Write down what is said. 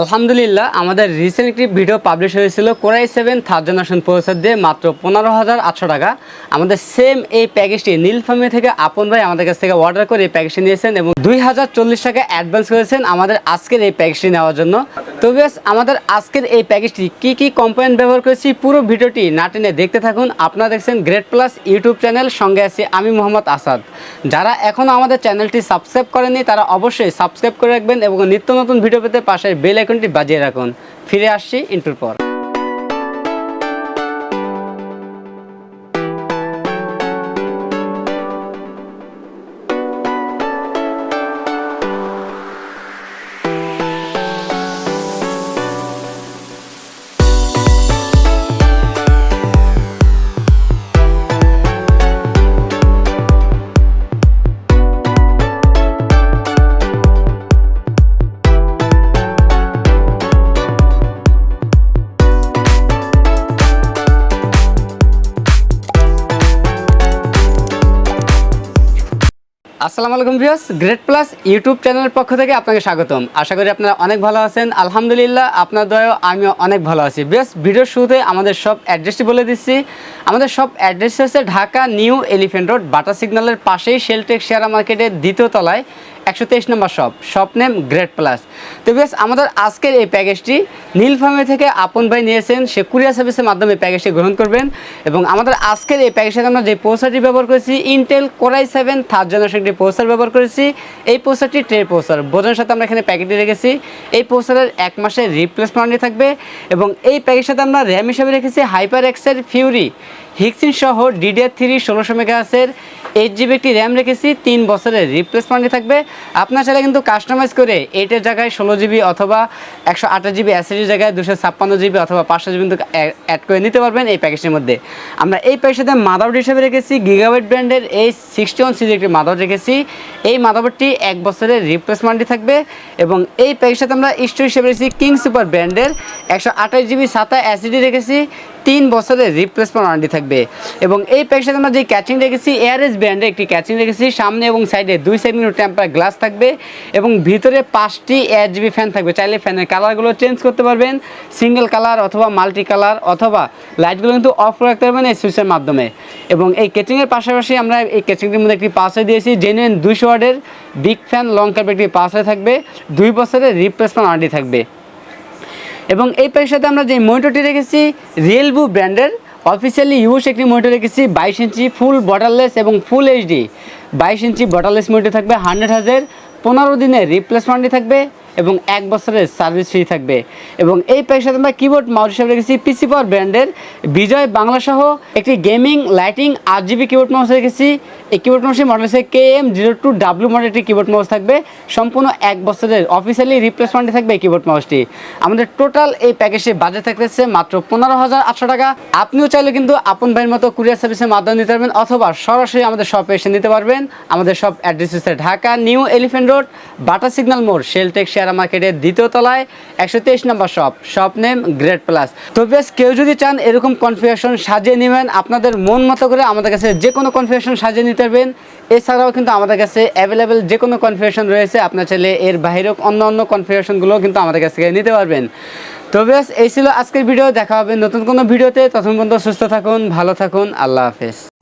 আলহামদুলিল্লাহ, আমাদের রিসেন্ট একটি ভিডিও পাবলিশ হয়েছিল core i seven third generation processor দিয়ে মাত্র পনেরো হাজার আটশো টাকা। আমাদের সেম এই প্যাকেজটি নীলফার্মি থেকে আপন ভাই আমাদের কাছ থেকে অর্ডার করে এই প্যাকেজটি নিয়েছেন এবং দুই হাজার চল্লিশ টাকা অ্যাডভান্স করেছেন আমাদের আজকের এই প্যাকেজটি নেওয়ার জন্য। তো বেশ আমাদের আজকের এই প্যাকেজটি কি কি কম্পোনেন্ট ব্যবহার করেছি পুরো ভিডিওটি না টেনে দেখতে থাকুন। আপনারা দেখছেন গ্রেট প্লাস ইউটিউব চ্যানেল সঙ্গে আছি আমি মোহাম্মদ আসাদ। যারা এখনও আমাদের চ্যানেলটি সাবস্ক্রাইব করেনি তারা অবশ্যই সাবস্ক্রাইব করে রাখবেন এবং নিত্য নতুন ভিডিও পেতে পাশে বেল আইকনটি বাজিয়ে রাখুন। ফিরে আসছি ইন্টুর পর। আসসালামু আলাইকুম ভিউয়ার্স গ্রেট প্লাস ইউটিউব চ্যানেলের পক্ষ থেকে আপনাকে স্বাগতম। আশা করি আপনারা অনেক ভালো আছেন। আলহামদুলিল্লাহ, আপনার দয়াও আমিও অনেক ভালো আছি। বেশ ভিডিওর শুরুতে আমাদের সব অ্যাড্রেসটি বলে দিচ্ছি। আমাদের সব অ্যাড্রেস হচ্ছে Dhaka new elephant road Bata সিগন্যালের পাশেই শেলটেক শেয়ার মার্কেটের দ্বিতীয় তলায়। একশো তেইশ নম্বর shop shop name great plus তো বেশ আমাদের আজকের এই প্যাকেজটি নীলফার্মে থেকে আপন ভাই নিয়েছেন, সে কুরিয়ার সার্ভিসের মাধ্যমে প্যাকেজটি গ্রহণ করবেন। এবং আমাদের আজকের এই প্যাকেজের আমরা যে পোস্টারটি ব্যবহার করেছি Intel core i seven third generation একটি পোস্টার ব্যবহার করেছি। এই পোস্টারটি ট্রে পোস্টার বোঝানোর সাথে আমরা এখানে প্যাকেটটি রেখেছি। এই পোস্টারের এক মাসের রিপ্লেসমেন্ট থাকবে এবং এই প্যাকেজের সাথে আমরা র্যাম হিসাবে রেখেছি হাইপার এক্সের ফিউরি হিক্সিন সহ ডিডিআর থ্রি ষোলোশো মেগাহাসের এইট জিবি একটি র্যাম রেখেছি, তিন বছরের রিপ্লেসমেন্টই থাকবে। আপনার চাইলে কিন্তু কাস্টমাইজ করে এইটের জায়গায় ষোলো জিবি অথবা একশো আঠাশ জিবি এসএসডির জায়গায় দুশো ছাপ্পান্ন জিবি অথবা পাঁচশো জিবি কিন্তু অ্যাড করে নিতে পারবেন এই প্যাকেজের মধ্যে। আমরা এই প্যাকেজের সাথে মাদারবোর্ড হিসেবে রেখেছি গিগাবাইট ব্র্যান্ডের এই সিক্সটি ওয়ান সিজি একটি মাদারবোর্ড রেখেছি। এই মাদারবোর্ডটি এক বছরের রিপ্লেসমেন্টই থাকবে এবং এই প্যাকেজের সাথে আমরা স্টোর হিসেবে রেখেছি কিং সুপার ব্র্যান্ডের একশো আঠাশ জিবি সাতা এসএসডি রেখেছি। তিন বছরের রিপ্লেসমেন্ট ওয়ারেন্টি থাকবে। এবং এই প্যাকের সাথে আমরা যে ক্যাচিং রেখেছি এয়ারএস ব্র্যান্ডের একটি ক্যাচিং রেখেছি, সামনে এবং সাইডে দুই কিন্তু টেম্পার গ্লাস থাকবে এবং ভিতরে পাঁচটি জিবি ফ্যান থাকবে। চাইলে ফ্যানের কালারগুলো চেঞ্জ করতে পারবেন সিঙ্গেল কালার অথবা মাল্টি কালার অথবা লাইটগুলো কিন্তু অফ রাখতে পারবেন এই সুইচের মাধ্যমে। এবং এই কেচিংয়ের পাশাপাশি আমরা এই কেচিংটির মধ্যে একটি পাসওয়ে দিয়েছি জেনুইন দুইশো ওয়ার্ডের বিগ ফ্যান লং একটি পাসওয়ে থাকবে। দুই বছরের রিপ্লেসমেন্ট ওয়ারেন্টি থাকবে। এবং এই প্যাকের সাথে আমরা যে মনিটরটি রেখেছি রিয়েলবু ব্র্যান্ডের অফিসিয়ালি ইউস একটি মনিটর রেখেছি, বাইশ ইঞ্চি ফুল বটারলেস এবং ফুল এইচডি বাইশ ইঞ্চি বটারলেস মনিটর থাকবে হান্ড্রেড হাজার, পনেরো দিনের রিপ্লেসমেন্টটি থাকবে। এবং এক বছরের সার্ভিস ফ্রি থাকবে। এবং এই প্যাকের সাথে আমরা কিবোর্ড মাউস হিসাবে রেখেছি পিসি পাওয়ার ব্র্যান্ডের বিজয় বাংলা সহ একটি গেমিং লাইটিং আট জিবি কিবোর্ড মাউস রেখেছি। এই কিবোর্ড মাউসের মডেল হচ্ছে K M zero two W model একটি কিবোর্ড মাউস থাকবে। সম্পূর্ণ এক বছরের অফিসিয়ালি রিপ্লেসমেন্টে থাকবে এই কিবোর্ড মাউসটি আমাদের টোটাল এই প্যাকেজে বাজেট থাকতেছে মাত্র পনেরো হাজার আটশো টাকা। আপনিও চাইলে কিন্তু আপন ভাইয়ের মতো কুরিয়ার সার্ভিসের মাধ্যমে নিতে পারবেন অথবা সরাসরি আমাদের শপে এসে নিতে পারবেন। আমাদের সব অ্যাড্রেস হচ্ছে Dhaka new elephant road Bata signal মোড় শেলটেক শেয়ার মার্কেটের দ্বিতীয় তলায় একশো তেইশ নম্বর shop shop name great plus. তো বেশ, কেউ যদি চান এরকম কনফিগারেশন সাজিয়ে নেবেন, আপনাদের মন মতো করে আমাদের কাছে যে কোনো কনফিগারেশন সাজিয়ে নিতে পারবেন। এছাড়াও কিন্তু আমাদের কাছে অ্যাভেলেবেল যে কোনো কনফিগারেশন রয়েছে, আপনার ছেলে এর বাইরেও অন্য অন্য কনফিগারেশনগুলোও কিন্তু আমাদের কাছ থেকে নিতে পারবেন। তো বেশ, এই ছিল আজকের ভিডিও, দেখা হবে নতুন কোনো ভিডিওতে। তখন পর্যন্ত সুস্থ থাকুন, ভালো থাকুন, আল্লাহ হাফেজ।